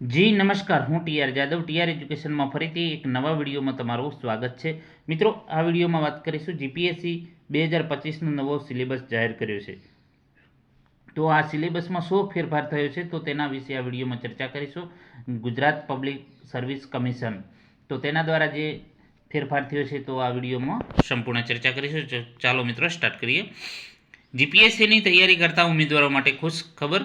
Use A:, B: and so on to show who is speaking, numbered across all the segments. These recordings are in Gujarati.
A: જી, નમસ્કાર. હું ટીઆર જાદવ. ટીઆર એજ્યુકેશનમાં ફરીથી એક નવા વિડીયોમાં તમારું સ્વાગત છે. મિત્રો, આ વિડીયોમાં વાત કરીશું જીપીએસસી બે હજાર પચીસનો નવો સિલેબસ જાહેર કર્યો છે. તો આ સિલેબસમાં શું ફેરફાર થયો છે? તો તેના વિશે આ વિડીયોમાં ચર્ચા કરીશું. Gujarat public service commission. તો તેના દ્વારા જે ફેરફાર થયો છે, તો આ વિડીયોમાં સંપૂર્ણ ચર્ચા કરીશું. ચાલો મિત્રો, સ્ટાર્ટ કરીએ. જીપીએસસીની તૈયારી કરતા ઉમેદવારો માટે ખુશ ખબર.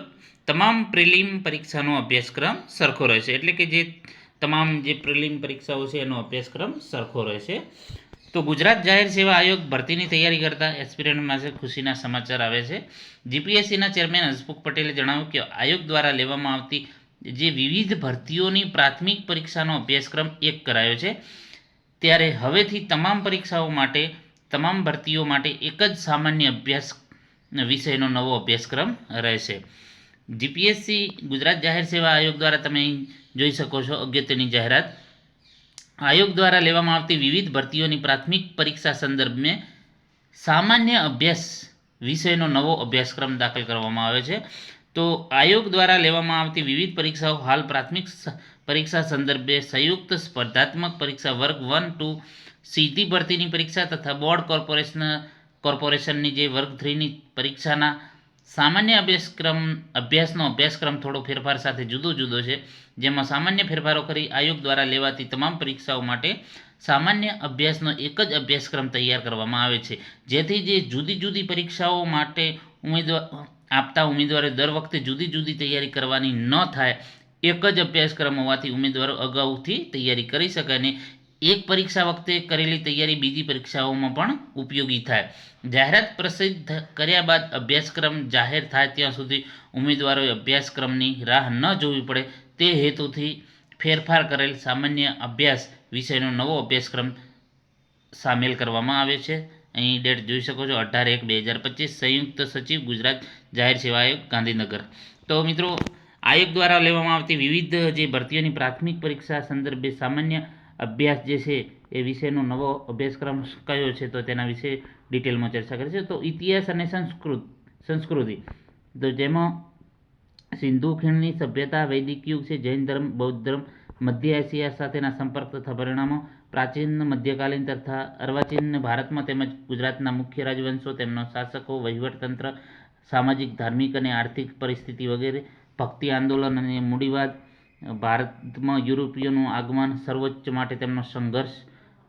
A: તમામ પ્રિલિમ પરીક્ષાનો અભ્યાસક્રમ સરખો રહેશે. એટલે કે જે તમામ જે પ્રિલિમ પરીક્ષાઓ છે એનો અભ્યાસક્રમ સરખો રહેશે. તો ગુજરાત જાહેર સેવા આયોગ ભરતીની તૈયારી કરતા એસ્પિરન્ટ પાસે ખુશીના સમાચાર આવે છે. જીપીએસસીના ચેરમેન હસમુખ પટેલે જણાવ્યું કે આયોગ દ્વારા લેવામાં આવતી જે વિવિધ ભરતીઓની પ્રાથમિક પરીક્ષાનો અભ્યાસક્રમ એક કરાયો છે. ત્યારે હવેથી તમામ પરીક્ષાઓ માટે, તમામ ભરતીઓ માટે એક જ સામાન્ય અભ્યાસ વિષયનો નવો અભ્યાસક્રમ રહેશે. જીપીએસસી ગુજરાત જાહેર સેવા આયોગ દ્વારા તમે જોઈ શકો છો અગત્યની જાહેરાત. આયોગ દ્વારા લેવામાં આવતી વિવિધ ભરતીઓની પ્રાથમિક પરીક્ષા સંદર્ભમાં સામાન્ય અભ્યાસ વિષયનો નવો અભ્યાસક્રમ દાખલ કરવામાં આવે છે. તો આયોગ દ્વારા લેવામાં આવતી વિવિધ પરીક્ષાઓ હાલ પ્રાથમિક પરીક્ષા સંદર્ભે સંયુક્ત સ્પર્ધાત્મક પરીક્ષા વર્ગ વન, ટુ સીધી ભરતીની પરીક્ષા તથા બોર્ડ કોર્પોરેશન, કોર્પોરેશનની જે વર્ગ થ્રીની પરીક્ષાના સામાન્ય અભ્યાસક્રમ, અભ્યાસનો અભ્યાસક્રમ થોડો ફેરફાર સાથે જુદો જુદો છે, જેમાં સામાન્ય ફેરફારો કરી આયોગ દ્વારા લેવાતી તમામ પરીક્ષાઓ માટે સામાન્ય અભ્યાસનો એક જ અભ્યાસક્રમ તૈયાર કરવામાં આવે છે. જેથી જે જુદી જુદી પરીક્ષાઓ માટે ઉમેદવાર આપતા ઉમેદવારે દર વખતે જુદી જુદી તૈયારી કરવાની ન થાય, એક જ અભ્યાસક્રમ હોવાથી ઉમેદવારો અગાઉથી તૈયારી કરી શકે અને એક પરીક્ષા વખતે કરેલી તૈયારી બીજી પરીક્ષાઓમાં પણ ઉપયોગી થાય. જાહેરાત પ્રસિદ્ધ કર્યા બાદ અભ્યાસક્રમ જાહેર થાય ત્યાં સુધી ઉમેદવારોએ અભ્યાસક્રમની રાહ ન જોવી પડે તે હેતુથી ફેરફાર કરેલ સામાન્ય અભ્યાસ વિષયનો નવો અભ્યાસક્રમ સામેલ કરવામાં આવ્યો છે. અહીં ડેટ જોઈ શકો છો, અઢાર એક બે હજાર પચીસ, સંયુક્ત સચિવ, ગુજરાત જાહેર સેવા આયોગ, ગાંધીનગર. તો મિત્રો, આયોગ દ્વારા લેવામાં આવતી વિવિધ જે ભરતીઓની પ્રાથમિક પરીક્ષા સંદર્ભે સામાન્ય અભ્યાસ જે છે એ વિષયનો નવો અભ્યાસક્રમ કયો છે તો તેના વિશે ડિટેલમાં ચર્ચા કરી છે તો ઇતિહાસ અને સંસ્કૃત, સંસ્કૃતિ. તો જેમાં સિંધુ ખીણની સભ્યતા વૈદિક યુગ છે, જૈન ધર્મ, બૌદ્ધ ધર્મ, મધ્ય એશિયા સાથેના સંપર્ક તથા પરિણામો, પ્રાચીન, મધ્યકાલીન તથા અર્વાચીન ભારતમાં તેમજ ગુજરાતના મુખ્ય રાજવંશો, તેમના શાસકો, વહીવટતંત્ર, સામાજિક, ધાર્મિક અને આર્થિક પરિસ્થિતિ વગેરે, ભક્તિ આંદોલન અને મૂડીવાદ ભારતમાં યુરોપીયોનું આગમન સર્વોચ્ચ માટે તેમનો સંઘર્ષ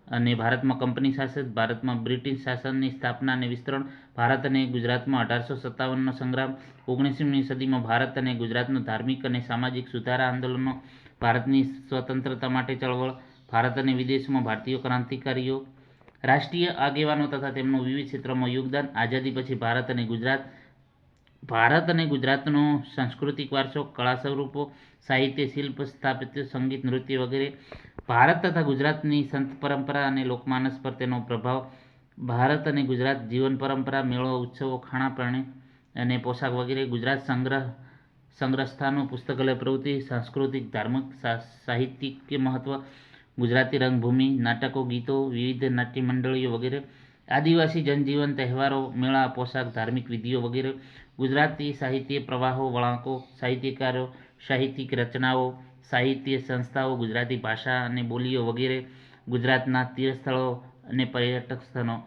A: અને ભારતમાં કંપની શાસન ભારતમાં બ્રિટિશ શાસનની સ્થાપના અને વિસ્તરણ, ભારત અને ગુજરાતમાં અઢારસો સત્તાવનનો સંગ્રામ, ઓગણીસમી સદીમાં ભારત અને ગુજરાતનો ધાર્મિક અને સામાજિક સુધારા આંદોલનો, ભારતની સ્વતંત્રતા માટે ચળવળ, ભારત અને વિદેશમાં ભારતીય ક્રાંતિકારીઓ, રાષ્ટ્રીય આગેવાનો તથા તેમનું વિવિધ ક્ષેત્રોમાં યોગદાન, આઝાદી પછી ભારત અને ગુજરાત ભારત અને ગુજરાતનો સાંસ્કૃતિક વારસો, કળા સ્વરૂપો, સાહિત્ય, શિલ્પ, સ્થાપત્ય, સંગીત, નૃત્ય વગેરે ભારત તથા ગુજરાતની સંત પરંપરા અને લોકમાનસ પર તેનો પ્રભાવ ભારત અને ગુજરાત જીવન પરંપરા, મેળો, ઉત્સવો, ખાણા પાણી અને પોશાક વગેરે ગુજરાત સંગ્રહ, સંગ્રહસ્થાનો, પુસ્તકાલય, પ્રવૃત્તિ, સાંસ્કૃતિક, ધાર્મિક સાહિત્યિક મહત્વ, ગુજરાતી રંગભૂમિ, નાટકો, ગીતો, વિવિધ નાટ્ય મંડળીઓ વગેરે આદિવાસી જનજીવન તહેવારો, મેળા, પોશાક, ધાર્મિક વિધિઓ વગેરે, ગુજરાતી સાહિત્ય પ્રવાહો, વળાંકો, સાહિત્યકારો, સાહિત્યિક રચનાઓ, સાહિત્ય સંસ્થાઓ, ગુજરાતી ભાષા અને બોલીઓ વગેરે, ગુજરાતના તીર્થસ્થળો અને પર્યટક સ્થળો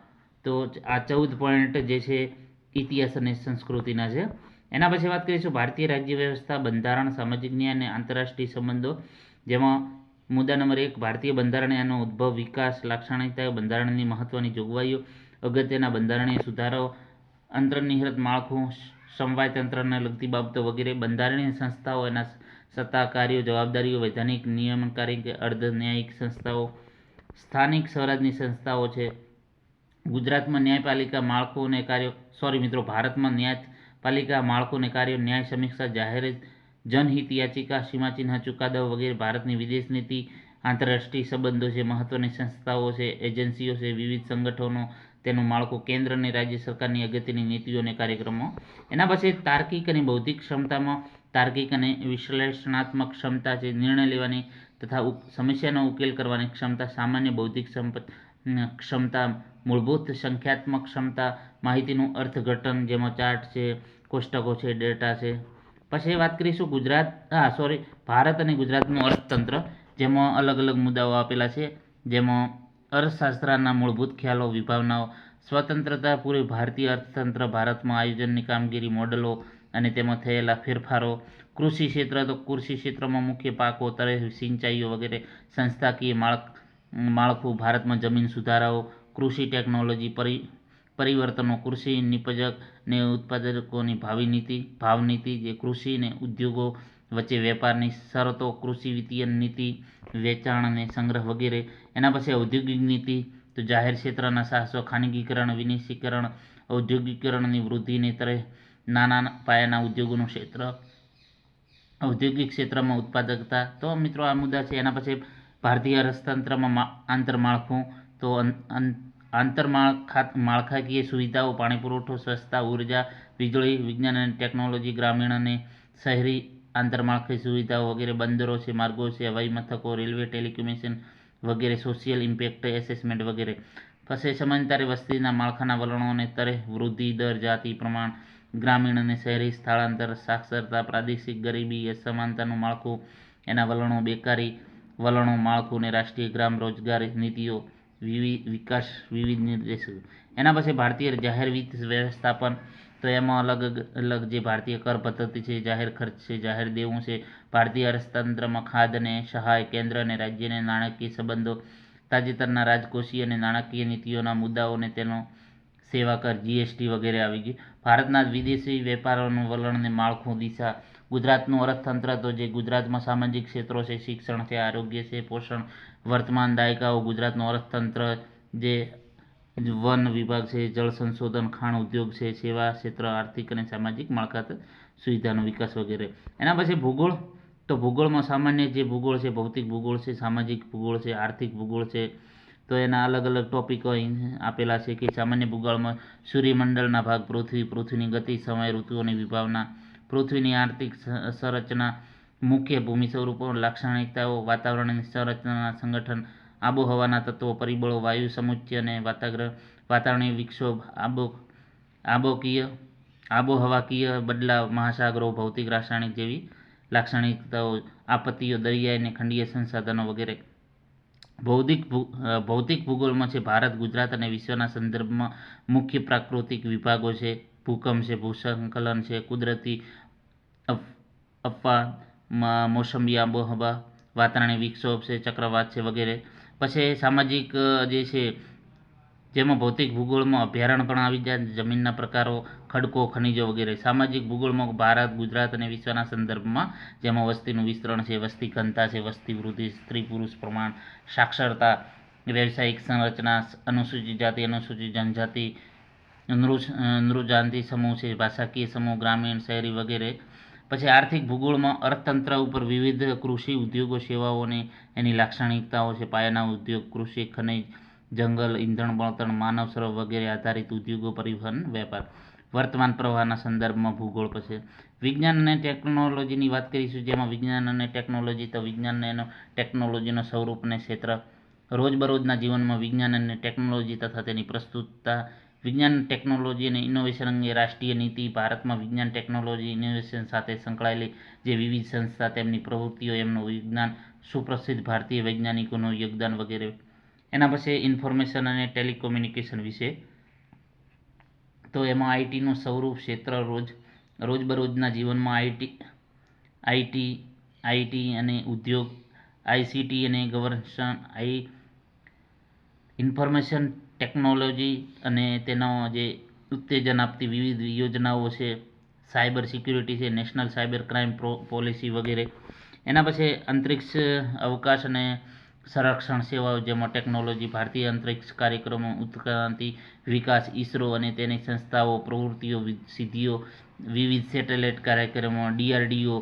A: તો આ ચૌદ પોઈન્ટ જે છે, ઇતિહાસ અને સંસ્કૃતિના છે. એના પછી વાત કરીશું ભારતીય રાજ્ય વ્યવસ્થા બંધારણ, સામાજિક ન્યાય અને આંતરરાષ્ટ્રીય સંબંધો, જેમાં મુદ્દા નંબર એક, ભારતીય બંધારણ એનો ઉદ્ભવ વિકાસ લાક્ષણિકતા બંધારણની મહત્વની જોગવાઈઓ, અગત્યના બંધારણીય સુધારાઓ, અંતર્નિહિત માળખું સમવાયતંત્રને લગતી બાબતો વગેરે. બંધારણીય સંસ્થાઓ એના સત્તા કાર્યો જવાબદારીઓ, વૈધાનિક નિયમનકારી અર્ધ ન્યાયિક સંસ્થાઓ, સ્થાનિક સ્વરાજની સંસ્થાઓ છે. ગુજરાતમાં ન્યાયપાલિકા માળખું અને કાર્યો સોરી મિત્રો, ભારતમાં ન્યાયપાલિકા માળખું અને કાર્યો, ન્યાય સમીક્ષા જાહેર જનહિત યાચિકા, સીમાચિહ્ન, ચુકાદો વગેરે ભારતની વિદેશ નીતિ, આંતરરાષ્ટ્રીય સંબંધો છે, મહત્વની સંસ્થાઓ છે, એજન્સીઓ છે, વિવિધ સંગઠનો, તેનું માળખું કેન્દ્ર અને રાજ્ય સરકારની અગત્યની નીતિઓ અને કાર્યક્રમો. એના પછી તાર્કિક અને બૌદ્ધિક ક્ષમતામાં, તાર્કિક અને વિશ્લેષણાત્મક ક્ષમતા છે, નિર્ણય લેવાની તથા સમસ્યાનો ઉકેલ કરવાની ક્ષમતા, સામાન્ય બૌદ્ધિક ક્ષમતા, મૂળભૂત સંખ્યાત્મક ક્ષમતા, માહિતીનું અર્થઘટન જેમાં ચાર્ટ છે, કોષ્ટકો છે, ડેટા છે પછી વાત કરીશું ગુજરાત હા સોરી ભારત અને ગુજરાતનું અર્થતંત્ર, જેમાં અલગ અલગ મુદ્દાઓ આપેલા છે, જેમાં અર્થશાસ્ત્રના મૂળભૂત ખ્યાલો, વિભાવનાઓ, સ્વતંત્રતા પૂર્વે ભારતીય અર્થતંત્ર, ભારતમાં આયોજનની કામગીરી, મોડલો અને તેમાં થયેલા ફેરફારો, કૃષિ ક્ષેત્ર તો કૃષિ ક્ષેત્રમાં મુખ્ય પાકો તરે સિંચાઈઓ વગેરે, સંસ્થાકીય માળખ, માળખું, ભારતમાં જમીન સુધારાઓ, કૃષિ ટેકનોલોજી, પરિ પરિવર્તનો કૃષિ નિપજક ને ઉત્પાદકોની ભાવિ નીતિ, ભાવ નીતિ જે કૃષિ ને ઉદ્યોગો વચ્ચે વેપારની શરતો, કૃષિ વિત્તીય નીતિ, વેચાણ અને સંગ્રહ વગેરે. એના પછી ઔદ્યોગિક નીતિ, તો જાહેર ક્ષેત્રના સાહસો, ખાનગીકરણ વિનિશીકરણ ઔદ્યોગિકરણની વૃદ્ધિને તરે નાના પાયાના ઉદ્યોગોનું ક્ષેત્ર. ઔદ્યોગિક ક્ષેત્રમાં ઉત્પાદકતા, તો મિત્રો આ મુદ્દા છે. એના પછી ભારતીય અર્થતંત્રમાં આંતરમાળખું, તો અન- અન- માળખાકીય સુવિધાઓ, પાણી પુરવઠો સ્વચ્છતા ઊર્જા, વીજળી વિજ્ઞાન અને ટેકનોલોજી, ગ્રામીણ અને શહેરી આંતરમાળખાકીય સુવિધાઓ વગેરે, બંદરો છે, માર્ગો છે, હવાઈ મથકો, રેલવે ટેલિકોમ્યુનિકેશન વગેરે, સોશિયલ ઇમ્પેક્ટ એસેસમેન્ટ વગેરે. પછી સમજદારી વસ્તીના માળખાના વલણોને તરે વૃદ્ધિ દર, જાતિ, પ્રમાણ, ગ્રામીણ અને શહેરી સ્થળાંતર, સાક્ષરતા, પ્રાદેશિક ગરીબી, અસમાનતાનું માળખું, એના વલણો, બેકારી વલણો, માળખું અને રાષ્ટ્રીય ગ્રામ રોજગાર નીતિઓ વિવિધ વિકાસ, વિવિધ નિર્દેશો. એના પછી ભારતીય જાહેર વિત્ત વ્યવસ્થાપન, તો એમાં અલગ અલગ જે ભારતીય કર પદ્ધતિ છે, જાહેર ખર્ચ છે, જાહેર દેવું છે, ભારતીય અર્થતંત્રમાં ખાદ અને સહાય કેન્દ્ર અને રાજ્યને નાણાકીય સંબંધો, તાજેતરના રાજકોષીય અને નાણાકીય નીતિઓના મુદ્દાઓને તેનો સેવા કર જીએસટી વગેરે આવી ગયું. ભારતના વિદેશી વેપારોનું વલણ અને માળખું દિશા. ગુજરાતનું અર્થતંત્ર તો જે ગુજરાતમાં સામાજિક ક્ષેત્રો છે, શિક્ષણ છે, આરોગ્ય છે, પોષણ વર્તમાન દાયકાઓ, ગુજરાતનું અર્થતંત્ર, જે વન વિભાગ છે, જળ સંશોધન, ખાણ ઉદ્યોગ છે, સેવા ક્ષેત્ર, આર્થિક અને સામાજિક માળખાત સુવિધાનો વિકાસ વગેરે. એના પછી ભૂગોળ. તો ભૂગોળમાં સામાન્ય જે ભૂગોળ છે, ભૌતિક ભૂગોળ છે, સામાજિક ભૂગોળ છે, આર્થિક ભૂગોળ છે, તો એના અલગ અલગ ટોપિકો આપેલા છે કે સામાન્ય ભૂગોળમાં સૂર્યમંડળના ભાગ, પૃથ્વી, પૃથ્વીની ગતિ, સમય, ઋતુઓની વિભાવના, પૃથ્વીની આર્થિક સંરચના મુખ્ય ભૂમિ સ્વરૂપો લાક્ષણિકતાઓ વાતાવરણની સંરચના સંગઠન, આબોહવાના તત્વો, પરિબળો, વાયુ સમુચ્ચય અને વાતાગ્રહ વાતાવરણીય વિક્ષોભ, આબો, આબોકીય, આબોહવાકીય બદલાવ, મહાસાગરો, ભૌતિક, રાસાયણિક જેવી લાક્ષણિકતાઓ, આપત્તિઓ, દરિયાઈ અને ખંડીય સંસાધનો વગેરે. ભૌતિક ભૌતિક ભૂગોળમાં છે ભારત, ગુજરાત અને વિશ્વના સંદર્ભમાં મુખ્ય પ્રાકૃતિક વિભાગો છે. ભૂકંપ છે ભૂસંકલન છે, કુદરતી અફ- અફવા મ- મોસમી આબોહવા વાતાવરણીય વિક્ષોભ છે, ચક્રવાત છે વગેરે. પછી સામાજિક જે છે, જેમાં ભૌતિક ભૂગોળમાં અભયારણ્ય પણ આવી જાય જમીનના પ્રકારો, ખડકો, ખનિજો વગેરે. સામાજિક ભૂગોળમાં ભારત, ગુજરાત અને વિશ્વના સંદર્ભમાં જેમાં વસ્તીનું વિસ્તરણ છે, વસ્તી ઘનતા છે, વસ્તી વૃદ્ધિ, સ્ત્રી પુરુષ પ્રમાણ, સાક્ષરતા, વ્યવસાયિક સંરચના, અનુસૂચિત જાતિ, અનુસૂચિત જનજાતિ, નૃ નૃજાતિ સમૂહ છે, ભાષાકીય સમૂહ, ગ્રામીણ, શહેરી વગેરે. પછી આર્થિક ભૂગોળમાં અર્થતંત્ર ઉપર વિવિધ કૃષિ ઉદ્યોગો સેવાઓને એની લાક્ષણિકતાઓ છે. પાયાના ઉદ્યોગ, કૃષિ, ખનિજ, જંગલ, ઈંધણ, બળતણ, માનવ સ્રોત વગેરે આધારિત ઉદ્યોગો પરિવહન, વેપાર. વર્તમાન પ્રવાહના સંદર્ભમાં ભૂગોળ પછી વિજ્ઞાન અને ટેકનોલોજીની વાત કરીશું, જેમાં વિજ્ઞાન અને ટેકનોલોજી તો વિજ્ઞાન એનો ટેકનોલોજીનો સ્વરૂપ અને ક્ષેત્ર રોજબરોજના જીવનમાં વિજ્ઞાન અને ટેકનોલોજી તથા તેની પ્રસ્તુતતા વિજ્ઞાન ટેકનોલોજી અને ઇનોવેશન અંગે રાષ્ટ્રીય નીતિ, ભારતમાં વિજ્ઞાન ટેકનોલોજી ઇનોવેશન સાથે સંકળાયેલી જે વિવિધ સંસ્થા, તેમની પ્રવૃત્તિઓ, એમનું વિજ્ઞાન, સુપ્રસિદ્ધ ભારતીય વૈજ્ઞાનિકોનું યોગદાન વગેરે. એના પછી ઇન્ફોર્મેશન અને ટેલિકોમ્યુનિકેશન વિશે. તો એમાં આઈટીનું સ્વરૂપ ક્ષેત્ર રોજ, રોજબરોજના જીવનમાં આઈટી આઈટી આઈટી અને ઉદ્યોગ આઈસીટી અને ગવર્નન્સ આઈ, ઇન્ફોર્મેશન ટેકનોલોજી અને તેનો જે ઉત્તેજન આપતી વિવિધ યોજનાઓ છે સાયબર સિક્યુરિટી છે national cyber crime pro policy વગેરે. એના પછી અંતરિક્ષ અવકાશ અને સંરક્ષણ સેવાઓ જેમાં ટેકનોલોજી ભારતીય અંતરિક્ષ કાર્યક્રમો, ઉત્ક્રાંતિ, વિકાસ ઇસરો અને તેની સંસ્થાઓ, પ્રવૃત્તિઓ સિદ્ધિઓ, વિવિધ સેટેલાઇટ કાર્યક્રમો ડીઆરડીઓ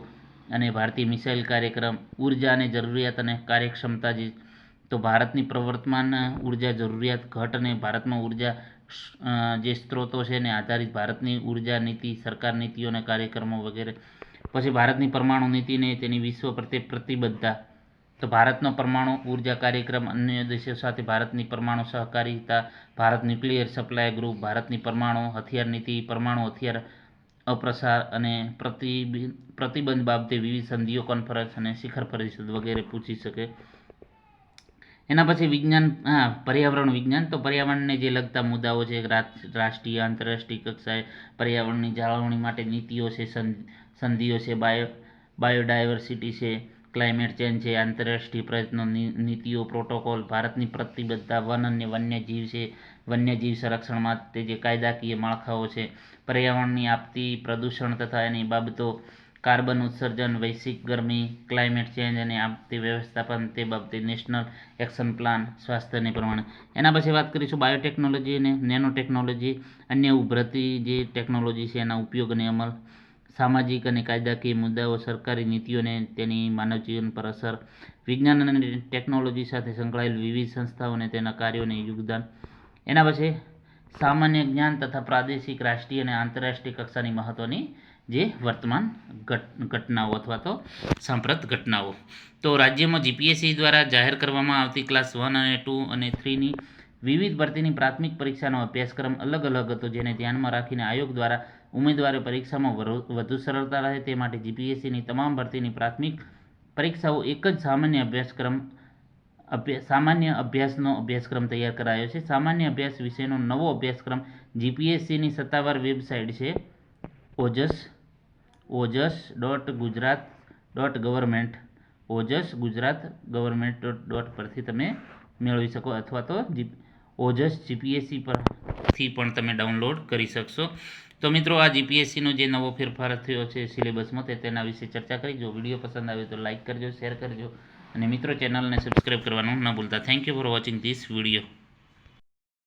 A: અને ભારતીય મિસાઇલ કાર્યક્રમ, ઊર્જા અને જરૂરિયાત અને કાર્યક્ષમતા જે તો ભારતની પ્રવર્તમાન ઊર્જા જરૂરિયાત ઘટ અને ભારતમાં ઊર્જા જે સ્ત્રોતો છે એને આધારિત ભારતની ઊર્જા નીતિ, સરકાર નીતિઓ અને કાર્યક્રમો વગેરે. પછી ભારતની પરમાણુ નીતિને તેની વિશ્વ પ્રત્યે પ્રતિબદ્ધતા. તો ભારતનો પરમાણુ ઊર્જા કાર્યક્રમ અન્ય દેશો સાથે ભારતની પરમાણુ સહકારિતા, ભારત ન્યુક્લિયર સપ્લાય ગ્રુપ, ભારતની પરમાણુ હથિયાર નીતિ, પરમાણુ હથિયાર અપ્રસાર અને પ્રતિબિ, પ્રતિબંધ બાબતે વિવિધ સંધિઓ, કોન્ફરન્સ અને શિખર પરિષદ વગેરે પૂછી શકે. એના પછી વિજ્ઞાન, હા, પર્યાવરણ વિજ્ઞાન. તો પર્યાવરણને જે લગતા મુદ્દાઓ છે રાષ્ટ્રીય, આંતરરાષ્ટ્રીય કક્ષાએ પર્યાવરણની જાળવણી માટે નીતિઓ છે સંધિઓ છે, બાયો, બાયોડાયવર્સિટી છે, ક્લાઇમેટ ચેન્જ છે, આંતરરાષ્ટ્રીય પ્રયત્નો નીતિઓ, પ્રોટોકોલ, ભારતની પ્રતિબદ્ધતા, વન અને વન્યજીવ છે, વન્યજીવ સંરક્ષણ માટે જે કાયદાકીય માળખાઓ છે. પર્યાવરણની આપતી પ્રદૂષણ તથા એની બાબતો કાર્બન ઉત્સર્જન, વૈશ્વિક ગરમી, ક્લાઇમેટ ચેન્જ અને આપતી વ્યવસ્થાપન તે બાબતે નેશનલ એક્શન પ્લાન સ્વાસ્થ્યને પ્રમાણે. એના પછી વાત કરીશું બાયોટેકનોલોજી અને નેનો ટેકનોલોજી અન્ય ઉભરતી જે ટેકનોલોજી છે એના ઉપયોગ અને અમલ. સામાજિક અને કાયદાકીય મુદ્દાઓ, સરકારી નીતિઓને તેની માનવ જીવન પર અસર. વિજ્ઞાન અને ટેકનોલોજી સાથે સંકળાયેલ વિવિધ સંસ્થાઓ અને તેના કાર્યોને યોગદાન. એના પછી સામાન્ય જ્ઞાન તથા પ્રાદેશિક રાષ્ટ્રીય અને આંતરરાષ્ટ્રીય કક્ષાની મહત્ત્વની જે વર્તમાન ઘટ, ઘટનાઓ અથવા તો સાંપ્રત ઘટનાઓ. તો રાજ્યમાં જીપીએસસી દ્વારા જાહેર કરવામાં આવતી ક્લાસ વન અને ટુ અને થ્રીની વિવિધ ભરતીની પ્રાથમિક પરીક્ષાનો અભ્યાસક્રમ અલગ અલગ હતો, જેને ધ્યાનમાં રાખીને આયોગ દ્વારા ઉમેદવારે પરીક્ષામાં વધુ સરળતા રહે તે માટે જીપીએસસીની તમામ ભરતીની પ્રાથમિક પરીક્ષાઓ એક જ સામાન્ય અભ્યાસક્રમ અભ્યાસ સામાન્ય અભ્યાસનો અભ્યાસક્રમ તૈયાર કરાયો છે. સામાન્ય અભ્યાસ વિષયનો નવો અભ્યાસક્રમ જીપીએસસીની સત્તાવાર વેબસાઇટ છે, Ojas Ojas dot Gujarat dot government. Ojas Gujarat government dot dot પરથી તમે મેળવી શકો અથવા તો ઓજસ જીપીએસસી પરથી પણ તમે ડાઉનલોડ કરી શકશો. તો મિત્રો, આ જીપીએસસીનો જે નવો ફેરફાર થયો છે સિલેબસમાં તેના વિશે ચર્ચા કરી. જો વીડિયો પસંદ આવે તો લાઇક કરજો, શેર કરજો. અને મિત્રો, ચેનલને સબસ્ક્રાઈબ કરવાનું ન ભૂલતા. Thank you for watching this video